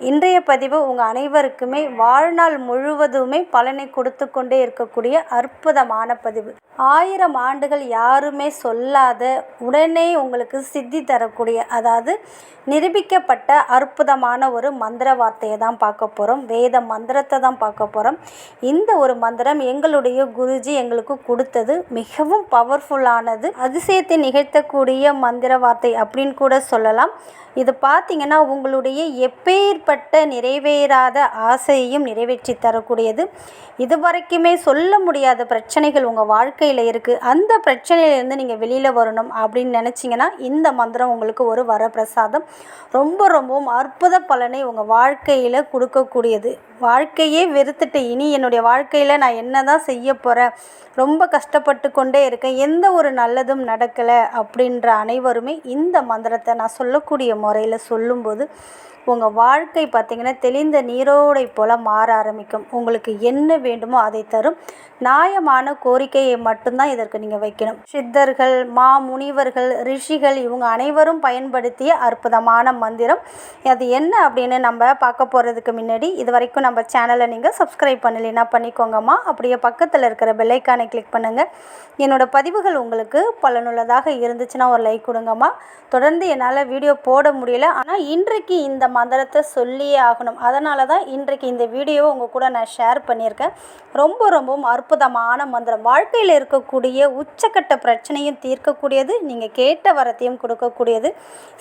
இன்றைய பதிவு உங்கள் அனைவருக்குமே வாழ்நாள் முழுவதுமே பலனை கொடுத்து கொண்டே இருக்கக்கூடிய அற்புதமான பதிவு. ஆயிரம் ஆண்டுகள் யாருமே சொல்லாத உடனே உங்களுக்கு சித்தி தரக்கூடிய அதாவது நிரூபிக்கப்பட்ட அற்புதமான ஒரு மந்திர வார்த்தையை தான் பார்க்க போகிறோம் வேத மந்திரத்தை தான் பார்க்க போகிறோம் இந்த ஒரு மந்திரம் எங்களுடைய குருஜி எங்களுக்கு கொடுத்தது. மிகவும் பவர்ஃபுல்லானது அதிசயத்தை நிகழ்த்தக்கூடிய மந்திர வார்த்தை அப்படின்னு கூட சொல்லலாம். இது பார்த்தீங்கன்னா உங்களுடைய எப்பேற்பட்ட நிறைவேறாத ஆசையையும் நிறைவேற்றி தரக்கூடியது. இது வரைக்குமே சொல்ல முடியாத பிரச்சனைகள் உங்கள் வாழ்க்கையில் இருக்குது அந்த பிரச்சனையிலேருந்து நீங்கள் வெளியில் வரணும் அப்படின்னு நினச்சிங்கன்னா இந்த மந்திரம் உங்களுக்கு ஒரு வரப்பிரசாதம். ரொம்ப ரொம்பவும் அற்புத பலனை உங்கள் வாழ்க்கையில் கொடுக்கக்கூடியது. வாழ்க்கையே வெறுத்துட்டு இனி என்னுடைய வாழ்க்கையில் நான் என்ன தான் செய்ய போகிறேன் ரொம்ப கஷ்டப்பட்டு கொண்டே இருக்கேன். எந்த ஒரு நல்லதும் நடக்கலை அப்படின்ற அனைவருமே இந்த மந்திரத்தை நான் சொல்லக்கூடிய முறையில் சொல்லும்போது உங்கள் வாழ்க்கை பார்த்திங்கன்னா தெளிந்த நீரோடை போல் மாற ஆரம்பிக்கும். உங்களுக்கு என்ன வேண்டுமோ அதை தரும். நியாயமான கோரிக்கையை மட்டும்தான் இதற்கு நீங்கள் வைக்கணும். சித்தர்கள் மா முனிவர்கள் ரிஷிகள் இவங்க அனைவரும் பயன்படுத்திய அற்புதமான மந்திரம். அது என்ன அப்படின்னு நம்ம பார்க்க போகிறதுக்கு முன்னாடி இது வரைக்கும் நம்ம சேனலை நீங்கள் சப்ஸ்கிரைப் பண்ணலைன்னா பண்ணிக்கோங்கம்மா. அப்படியே பக்கத்தில் இருக்கிற பெல்லைக்கானை கிளிக் பண்ணுங்கள் என்னோடய பதிவுகள் உங்களுக்கு பலனுள்ளதாக இருந்துச்சுன்னா ஒரு லைக் கொடுங்கம்மா. தொடர்ந்து என்னால் வீடியோ போட முடியல. ஆனால் இன்றைக்கு இந்த மந்திரத்தை சொல்லியே ஆகணும். அதனால தான் இன்றைக்கு இந்த வீடியோவை உங்கள் கூட நான் ஷேர் பண்ணியிருக்கேன். ரொம்ப ரொம்பவும் அற்புதமான மந்திரம். வாழ்க்கையில் இருக்கக்கூடிய உச்சக்கட்ட பிரச்சனையும் தீர்க்கக்கூடியது நீங்கள் கேட்ட வரத்தையும் கொடுக்கக்கூடியது.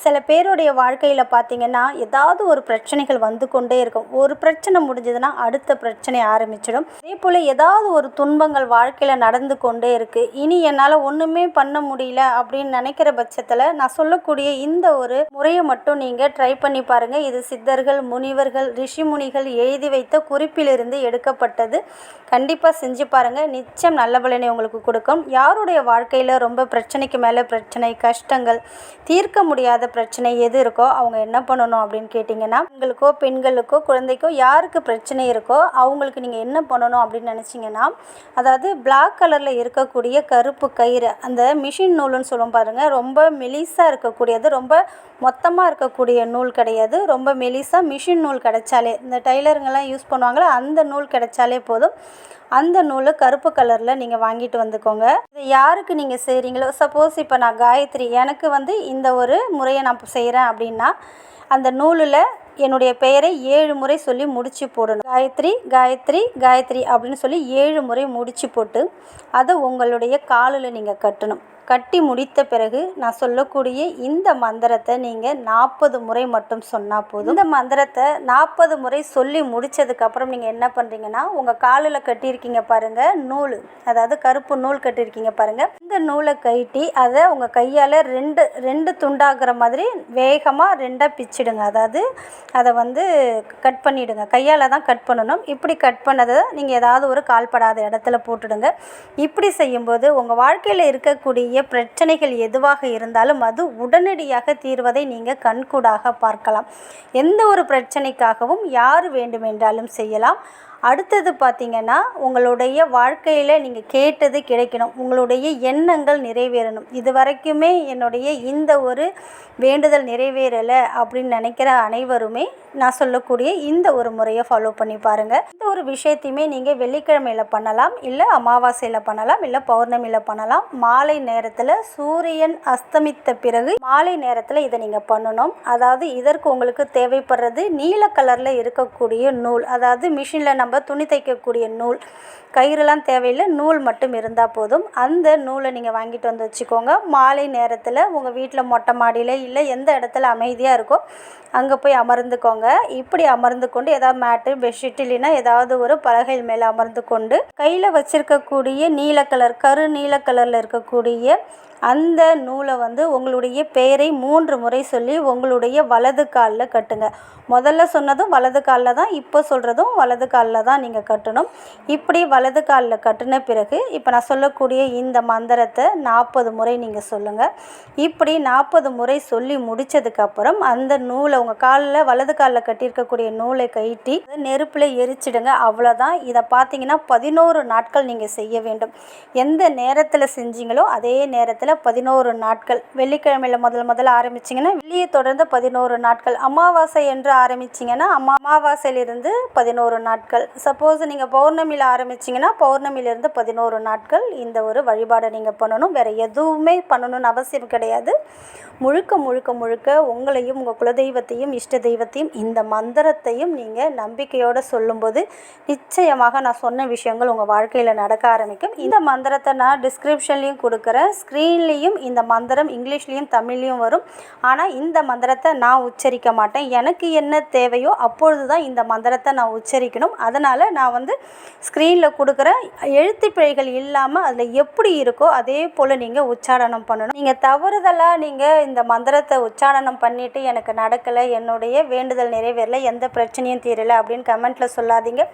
சில பேருடைய வாழ்க்கையில் பார்த்தீங்கன்னா ஏதாவது ஒரு பிரச்சனைகள் வந்து கொண்டே இருக்கும். ஒரு பிரச்சனை முடிஞ்சதுன்னா அடுத்த பிரச்சனை ஆரம்பிச்சிடும். அதே போல் ஏதாவது ஒரு துன்பங்கள் வாழ்க்கையில் நடந்து கொண்டே இருக்குது இனி என்னால் ஒன்றுமே பண்ண முடியல அப்படின்னு நினைக்கிற பட்சத்தில் நான் சொல்லக்கூடிய இந்த ஒரு முறையை மட்டும் நீங்கள் ட்ரை பண்ணி பாருங்கள் இது சித்தர்கள் முனிவர்கள் ரிஷிமுனிகள் எழுதி வைத்த குறிப்பிலிருந்து எடுக்கப்பட்டது. கண்டிப்பாக செஞ்சு பாருங்கள் நிச்சயம் நல்ல பலனை உங்களுக்கு கொடுக்கும். யாருடைய வாழ்க்கையில் ரொம்ப பிரச்சனைக்கு மேலே பிரச்சனை கஷ்டங்கள் தீர்க்க முடியாத பிரச்சனை எது இருக்கோ அவங்க என்ன பண்ணணும் அப்படின்னு கேட்டிங்கன்னா உங்களுக்கோ பெண்களுக்கோ குழந்தைக்கோ யாருக்கு பிரச்சனை இருக்கோ அவங்களுக்கு நீங்கள் என்ன பண்ணணும் அப்படின்னு நினச்சிங்கன்னா அதாவது பிளாக் கலரில் இருக்கக்கூடிய கருப்பு கயிறு அந்த மிஷின் நூலுன்னு சொல்லுவோம் பாருங்கள் ரொம்ப மெலிசாக இருக்கக்கூடியது ரொம்ப மொத்தமாக இருக்கக்கூடிய நூல் கிடையாது. ரொம்ப மெலிசாக மிஷின் நூல் கிடைச்சாலே இந்த டைலருங்கெல்லாம் யூஸ் பண்ணுவாங்களே அந்த நூல் கிடைச்சாலே போதும். அந்த நூலை கருப்பு கலரில் நீங்கள் வாங்கிட்டு வந்துக்கோங்க. இது யாருக்கு நீங்கள் செய்கிறீங்களோ சப்போஸ் இப்போ நான் காயத்ரி எனக்கு வந்து இந்த ஒரு முறையை நான் செய்கிறேன் அப்படின்னா அந்த நூலில் என்னுடைய பெயரை ஏழு முறை சொல்லி முடித்து போடணும். காயத்ரி காயத்ரி காயத்ரி அப்படின்னு சொல்லி ஏழு முறை முடித்து போட்டு அதை உங்களுடைய காலில் நீங்கள் கட்டணும். கட்டி முடித்த பிறகு நான் சொல்லக்கூடிய இந்த மந்திரத்தை நீங்கள் நாற்பது முறை மட்டும் சொன்னால் போதும். இந்த மந்திரத்தை நாற்பது முறை சொல்லி முடித்ததுக்கப்புறம் நீங்கள் என்ன பண்ணுறீங்கன்னா உங்கள் காலில் கட்டியிருக்கீங்க பாருங்கள் நூல். அதாவது கருப்பு நூல் கட்டியிருக்கீங்க பாருங்கள் இந்த நூலை கட்டி அதை உங்கள் கையால் ரெண்டு ரெண்டு துண்டாகிற மாதிரி வேகமாக ரெண்டாக பிச்சிடுங்க. அதாவது அதை வந்து கட் பண்ணிவிடுங்க கையால் தான் கட் பண்ணணும். இப்படி கட் பண்ணதை நீங்கள் ஏதாவது ஒரு கால்படாத இடத்துல போட்டுடுங்க. இப்படி செய்யும்போது உங்கள் வாழ்க்கையில் இருக்கக்கூடிய பிரச்சனைகள் எதுவாக இருந்தாலும் அது உடனடியாக தீர்வதை நீங்கள் கண்கூடாக பார்க்கலாம். எந்த ஒரு பிரச்சனைக்காகவும் யார் வேண்டுமென்றாலும் செய்யலாம். அடுத்தது பார்த்திங்கன்னா உங்களுடைய வாழ்க்கையில் நீங்கள் கேட்டது கிடைக்கணும். உங்களுடைய எண்ணங்கள் நிறைவேறணும். இது வரைக்குமே என்னுடைய இந்த ஒரு வேண்டுதல் நிறைவேறலை அப்படின்னு நினைக்கிற அனைவருமே நான் சொல்லக்கூடிய இந்த ஒரு முறையை ஃபாலோ பண்ணி பாருங்கள் இந்த ஒரு விஷயத்தையுமே நீங்கள் வெள்ளிக்கிழமையில் பண்ணலாம் இல்லை அமாவாசையில் பண்ணலாம் இல்லை பௌர்ணமியில் பண்ணலாம். மாலை நேரத்தில் சூரியன் அஸ்தமித்த பிறகு மாலை நேரத்தில் இதை நீங்கள் பண்ணணும். அதாவது இதற்கு உங்களுக்கு தேவைப்படுறது நீல கலரில் இருக்கக்கூடிய நூல். அதாவது மிஷினில் நம்ம துணி தைக்கக்கூடிய நூல் கயிறுலாம் தேவையில்லை நூல் மட்டும் இருந்தால் போதும். அந்த நூலை நீங்கள் வாங்கிட்டு வந்து வச்சுக்கோங்க. மாலை நேரத்தில் உங்கள் வீட்டில் மொட்டை மாடியில் இல்லை எந்த இடத்துல அமைதியாக இருக்கோ அங்கே போய் அமர்ந்துக்கோங்க. இப்படி அமர்ந்து கொண்டு ஏதாவது மேட்டு பெட்ஷீட் இல்லைன்னா ஏதாவது ஒரு பலகை மேலே அமர்ந்து கொண்டு கையில் வச்சுருக்கக்கூடிய நீல கலர் கரு நீல கலரில் இருக்கக்கூடிய அந்த நூலை வந்து உங்களுடைய பெயரை மூன்று முறை சொல்லி உங்களுடைய வலது காலில் கட்டுங்க. முதல்ல சொன்னதும் வலது காலில் தான் இப்போ சொல்கிறதும் வலது காலில் காலில் தான் நீங்கள் கட்டணும். இப்படி வலது காலில் கட்டின பிறகு இப்போ நான் சொல்லக்கூடிய இந்த மந்திரத்தை நாற்பது முறை நீங்கள் சொல்லுங்கள் இப்படி நாற்பது முறை சொல்லி முடித்ததுக்கப்புறம் அந்த நூலை உங்கள் காலில் வலது காலில் கட்டியிருக்கக்கூடிய நூலை கழட்டி நெருப்பில் எரிச்சிடுங்க. அவ்வளோதான் இதை பார்த்தீங்கன்னா பதினோரு நாட்கள் நீங்கள் செய்ய வேண்டும். எந்த நேரத்தில் செஞ்சீங்களோ அதே நேரத்தில் பதினோரு நாட்கள். வெள்ளிக்கிழமையில் முதல் முதல்ல ஆரம்பிச்சிங்கன்னா வெள்ளியை தொடர்ந்து பதினோரு நாட்கள். அமாவாசை என்று ஆரம்பிச்சிங்கன்னா அம்மா அமாவாசையிலிருந்து பதினோரு நாட்கள். சப்போஸ் நீங்கள் பௌர்ணமியில் ஆரம்பிச்சிங்கன்னா பௌர்ணமியிலேருந்து பதினோரு நாட்கள் இந்த ஒரு வழிபாடை நீங்கள் பண்ணணும். வேறு எதுவுமே பண்ணணும்னு அவசியம் கிடையாது. முழுக்க முழுக்க முழுக்க உங்களையும் உங்கள் குலதெய்வத்தையும் இஷ்ட தெய்வத்தையும் இந்த மந்திரத்தையும் நீங்கள் நம்பிக்கையோடு சொல்லும்போது நிச்சயமாக நான் சொன்ன விஷயங்கள் உங்கள் வாழ்க்கையில் நடக்க ஆரம்பிக்கும். இந்த மந்திரத்தை நான் டிஸ்கிரிப்ஷன்லேயும் கொடுக்குறேன். ஸ்க்ரீன்லேயும் இந்த மந்திரம் இங்கிலீஷ்லேயும் தமிழ்லேயும் வரும். ஆனால் இந்த மந்திரத்தை நான் உச்சரிக்க மாட்டேன். எனக்கு என்ன தேவையோ அப்பொழுது தான் இந்த மந்திரத்தை நான் உச்சரிக்கணும். அதனால் நான் வந்து ஸ்க்ரீனில் கொடுக்குற எழுத்து பிழைகள் இல்லாமல் அதில் எப்படி இருக்கோ அதே போல் நீங்கள் உச்சாரணம் பண்ணணும். நீங்கள் தவறுதலாக நீங்கள் இந்த மந்திரத்தை உச்சாரணம் பண்ணிவிட்டு எனக்கு நடக்கலை என்னுடைய வேண்டுதல் நிறைவேறல எந்த பிரச்சனையும் தீரலை அப்படின்னு கமெண்ட்டில் சொல்லாதீங்க.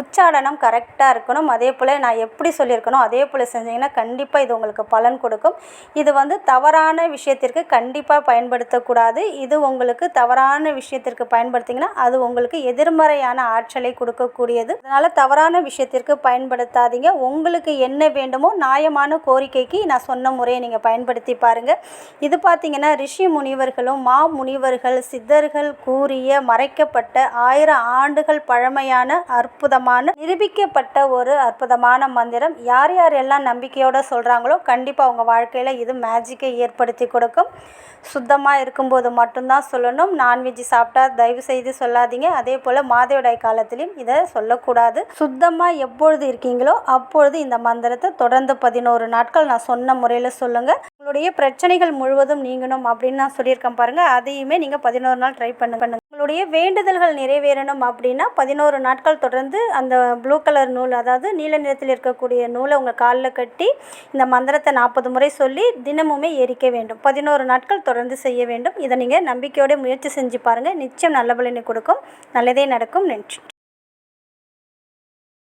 உச்சாரணம் கரெக்டாக இருக்கணும். அதே போல் நான் எப்படி சொல்லியிருக்கணும் அதே போல் செஞ்சீங்கன்னா கண்டிப்பாக இது உங்களுக்கு பலன் கொடுக்கும். இது வந்து தவறான விஷயத்திற்கு கண்டிப்பாக பயன்படுத்தக்கூடாது. இது உங்களுக்கு தவறான விஷயத்திற்கு பயன்படுத்திங்கன்னா அது உங்களுக்கு எதிர்மறையான ஆற்றலை கொடுக்க கூடியது அதனால் தவறான விஷயத்திற்கு பயன்படுத்தாதீங்க. உங்களுக்கு என்ன வேண்டுமோ நியாயமான கோரிக்கைக்கு நான் சொன்ன முறையை நீங்கள் பயன்படுத்தி பாருங்கள் இது பார்த்தீங்கன்னா ரிஷி முனிவர்களும் மா முனிவர்கள் சித்தர்கள் கூறிய மறைக்கப்பட்ட ஆயிரம் ஆண்டுகள் பழமையான அற்புதமான நிரூபிக்கப்பட்ட ஒரு அற்புதமான மந்திரம். யார் யார் எல்லாம் நம்பிக்கையோடு சொல்கிறாங்களோ கண்டிப்பாக அவங்க வாழ்க்கையில் இது மேஜிக்கை ஏற்படுத்தி கொடுக்கும். சுத்தமாக இருக்கும்போது மட்டும்தான் சொல்லணும். நான்வெஜ் சாப்பிட்டா தயவு செய்து சொல்லாதீங்க. அதே போல் மாதவிடாய் காலத்திலையும் இதை சொல்லக்கூடாது. சுத்தமாக எப்பொழுது இருக்கீங்களோ அப்பொழுது இந்த மந்திரத்தை தொடர்ந்து பதினோரு நாட்கள் நான் சொன்ன முறையில் சொல்லுங்கள் உங்களுடைய பிரச்சனைகள் முழுவதும் நீங்கணும் அப்படின்னு நான் சொல்லியிருக்கேன் பாருங்கள் அதையுமே நீங்கள் பதினோரு நாள் ட்ரை பண்ண பண்ணுங்க. உங்களுடைய வேண்டுதல்கள் நிறைவேறணும் அப்படின்னா பதினோரு நாட்கள் தொடர்ந்து அந்த ப்ளூ கலர் நூல் அதாவது நீல நிறத்தில் இருக்கக்கூடிய நூலை உங்கள் காலில் கட்டி இந்த மந்திரத்தை நாற்பது முறை சொல்லி தினமுமே எரிக்க வேண்டும். பதினோரு நாட்கள் தொடர்ந்து செய்ய வேண்டும். இதை நீங்கள் நம்பிக்கையோடு முயற்சி செஞ்சு பாருங்கள் நிச்சயம் நல்ல பலனை கொடுக்கும். நல்லதே நடக்கும். நன்றி.